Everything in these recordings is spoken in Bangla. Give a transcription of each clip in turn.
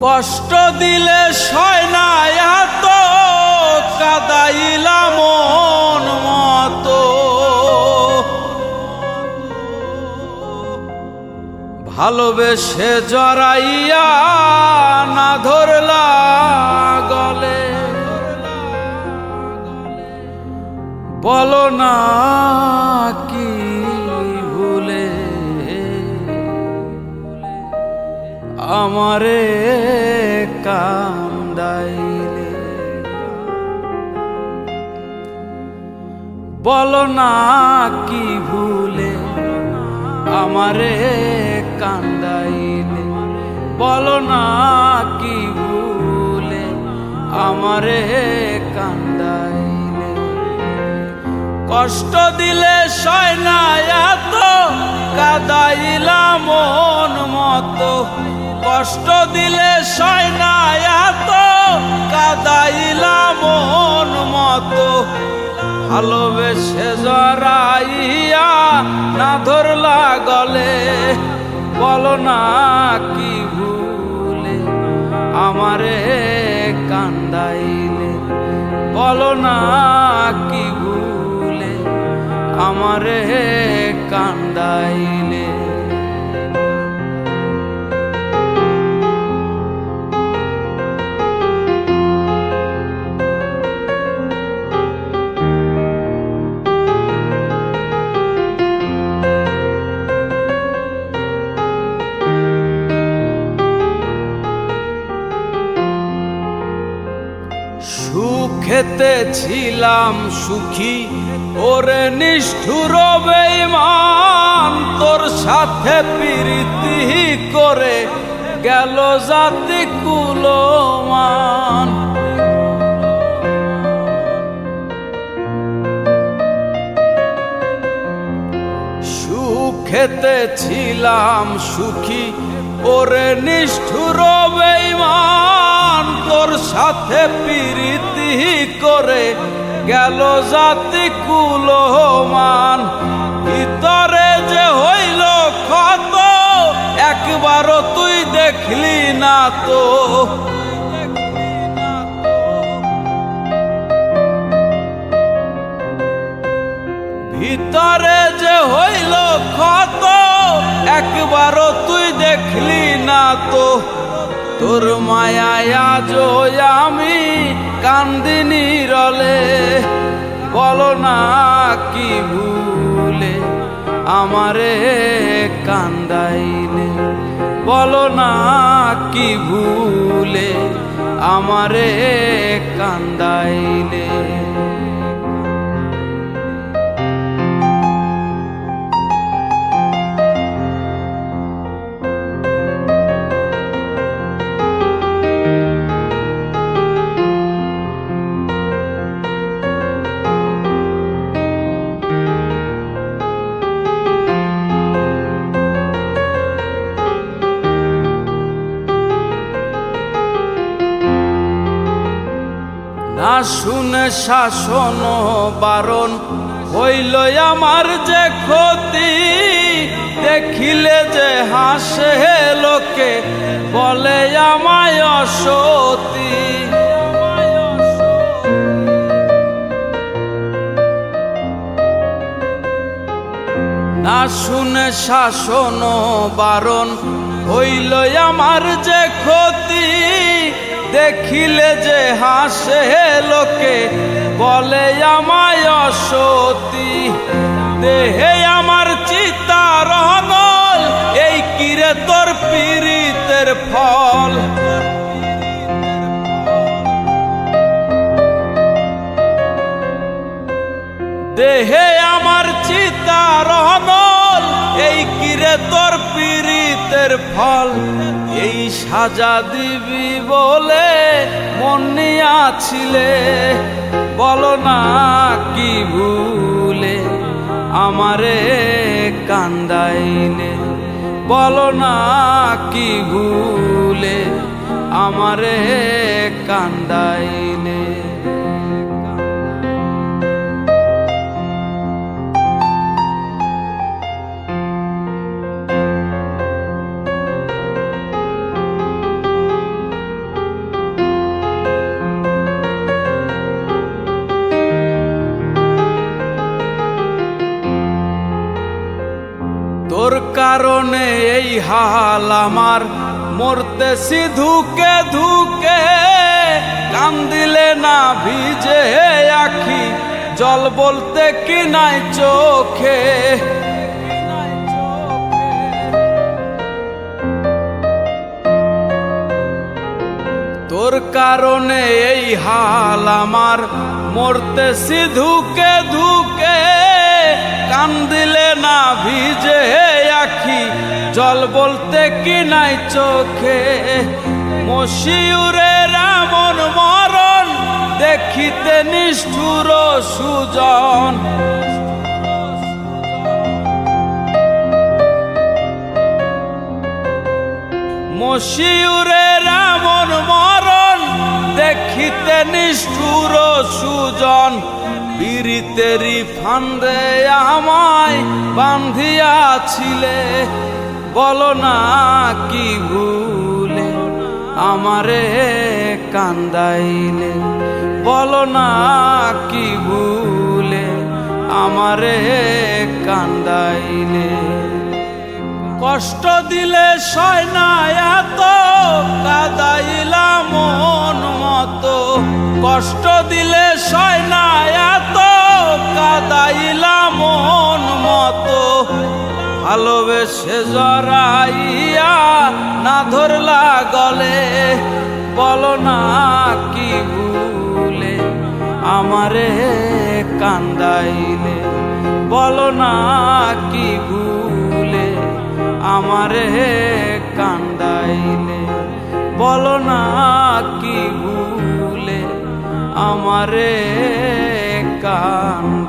কষ্ট দিলে সয় না, এত কাদাইলা মন মতো। ভালোবেসে জড়াইয়া না ধরলা গলে বলো না কি আমারে কান্দাইলে বলো না কি ভুলে আমারে কান্দাইলে বলো না কি ভুলে আমারে কান্দাইলে কষ্ট দিলে সয় না এত, কাদাইলা মন মতো। কষ্ট দিলে সয় না কাদাইলা মন মতো। ভালোবেসে জড়াইয়া না ধরলা গলে, বলো না কি ভুলে, আমারে কান্দাইলে। বলো না কি ভুলে, আমারে কান্দাইলে। সুখেতে ছিলাম সুখী, ওরে নিষ্ঠুর বেঈমান, তোর সাথে প্রীতি করে গেল জাতি কুলমান। সুখেতে ছিলাম সুখী, ওরে নিষ্ঠুর বেঈমান তোর সাথে প্রীতি করে গেল জাতি কুলমান ভিতরে যে হইল ক্ষত, একবারও তুই দেখলি না তো। ভিতরে যে হইল ক্ষত, একবারও তুই দেখলি না তো। তোর মায়ায় আজ আমি কান্দিনি রলে বলো না কি ভুলে আমারে কান্দাইলে। বলো না কি ভুলে আমারে কান্দাইলে। না শুনে শাসন বারণ হইল আমার যে ক্ষতি। দেখিলে যে হাসে লোকে, বলে আমায় অসতী। না শুনে শাসন বারণ হইল আমার যে ক্ষতি। দেখিলে যে হাসে লোকে, বলে আমায় অসতী। দেহে আমার চিতার নল এই কিরে তোর পীড়িতের ফল? দেহে আমার চিতার নল এই কিরে তোর পীড়িতের ফল? সাজা দিবি বলে মন বলো না কি ভুলে আমারে কান্দাইলে। বলো না কি ভুলে আমারে কান্দাইলে। আমার মরতেছি ধুকে ধুকে কান্দিলে না ভিজে আখি, জল বলতে কি নাই চোখে? তোর কারণে এই হাল আমার মরতেছি ধুকে ধুকে, কান দিলে না ভিজে আখি জল বলতে কি নাই চোখে? মশিউরে রামন মরণ দেখিতে নিষ্ঠুর সুজন। মশিউরে রামন মরণ দেখিতে নিষ্ঠুর সুজন। বীরিতেরি ফান্দে আমায় বান্ধিয়াছিলে। বলো না কি ভুলে আমারে কান্দাইলে। বলো না কি ভুলে আমারে কান্দাইলে। কষ্ট দিলে সয় না এত, কাদাইলা মন মতো। কষ্ট দিলে ভালোবেসে জড়াইয়া না ধরলা গলে, বলো না কি ভুলে আমারে কান্দাইলে, বলো না কি ভুলে আমারে কান্দাইলে, বলো না কি ভুলে আমারে কান্দাইলে।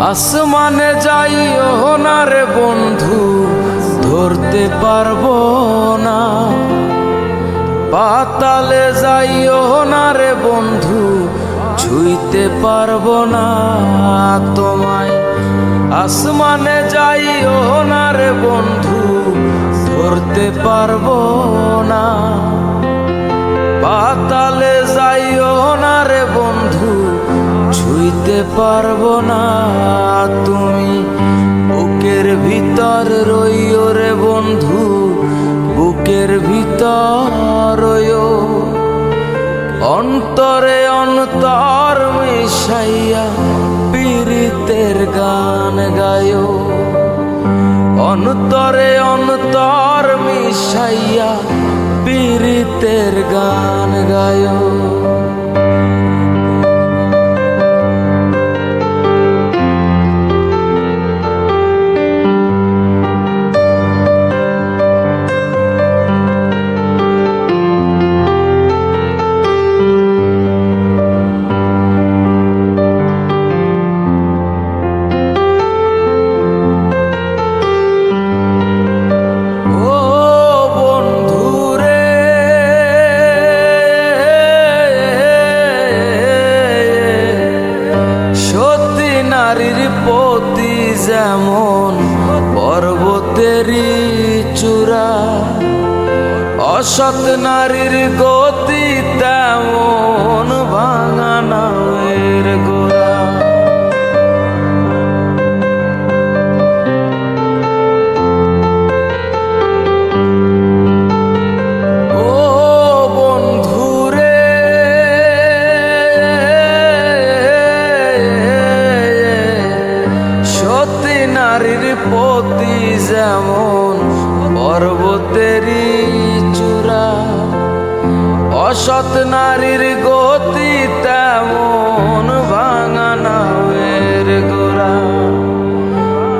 আসমানে যাইও না রে বন্ধু, ধরতে পারব না। পাতালে যাইও না রে বন্ধু, ছুঁইতে পারব না তোমায়। আসমানে যাইও না রে বন্ধু, ধরতে পারব না। পাতালে যাইও না রে বন্ধু ছুঁইতে পারব না। তুমি বুকের ভিতর রইও রে বন্ধু, বুকের ভিতর অন্তরে অন্তর মিশাইয়া পীড়িতের গান গায়ো অন্তরে অন্তর মিশাইয়া পীড়িতের গান গায়ো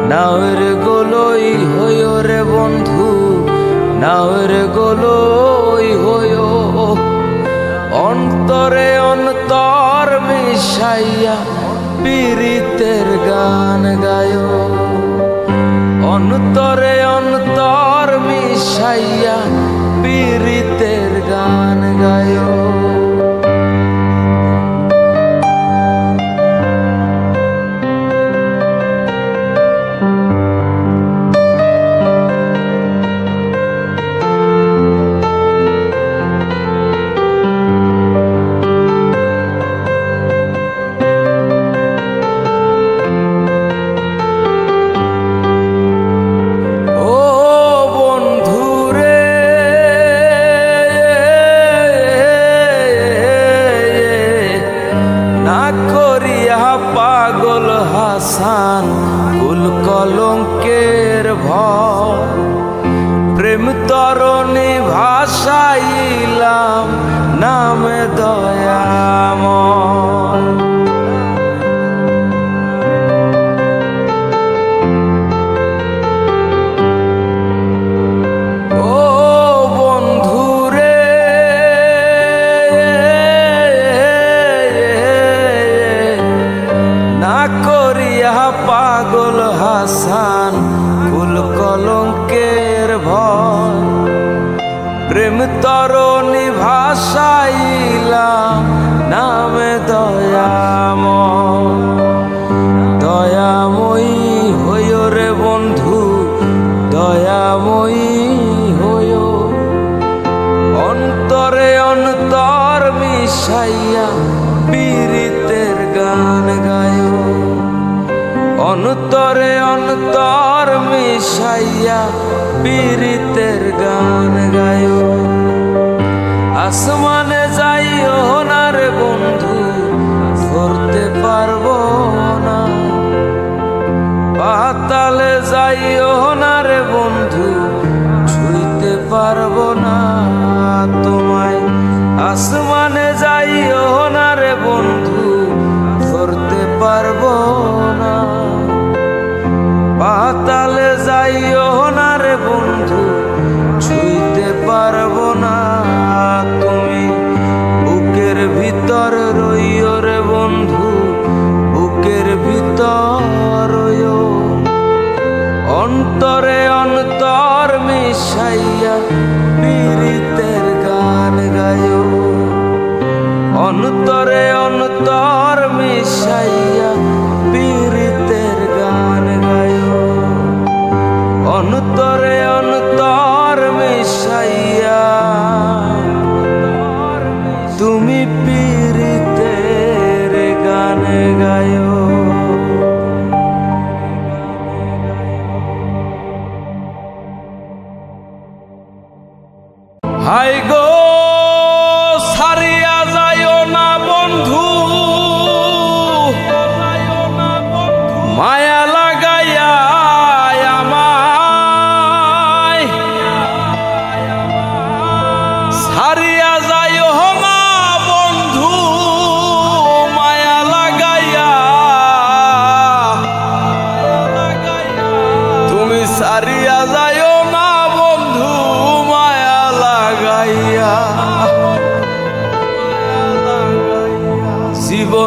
নাওয়ের গোলই হইও রে বন্ধু, নাওয়ের গোলই হইও। অন্তরে অন্তর মিশাইয়া পীড়িতের গান গায়ো। অন্তরে অন্তর মিশাইয়া পীড়িতের গান গায়ো। পাইয়া পীরিতের গান গায়। অন্তরে অন্তর মিশাইয়া পীরিতের গান গায়। আসমানে যাইও না রে বন্ধু করতে পারব না। পাতালে যাইও না রে বন্ধু, ছুঁইতে পারব না। তোমায় আসমান পাতাল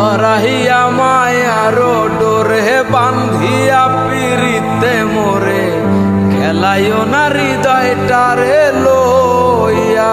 জরাহিয়া মায়ারো ডোরে বান্ধিয়া পিড়িতে মোরে খেলাইও না হৃদয়টারে লইয়া।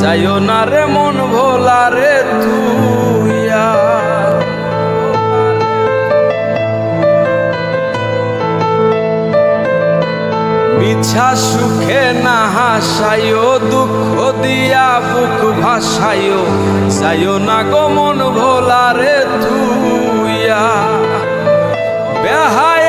যাইও না রে মন ভোলা রে তুইয়া মিছা সুখে না হাসায় দুঃখ দিয়া বুক ভাসায় যাইও না গো মন ভোলা রে তুইয়া বেহায়া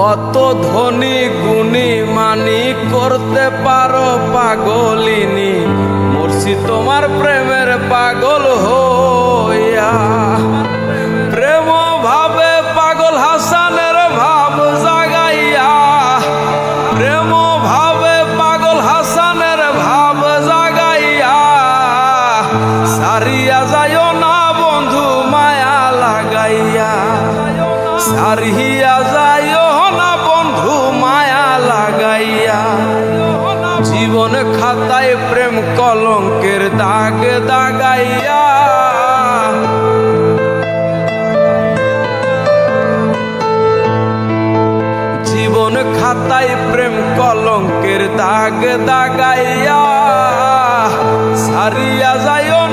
কত ধনী গুণী মানি করতে পারো পাগলিনী। মুর্শি তোমার প্রেমের পাগল হইয়া। জীবন খাতায় প্রেম কলঙ্কের দাগ দাগাইয়া। জীবন খাতায় প্রেম কলঙ্কের দাগ দাগাইয়া। সারিয়া না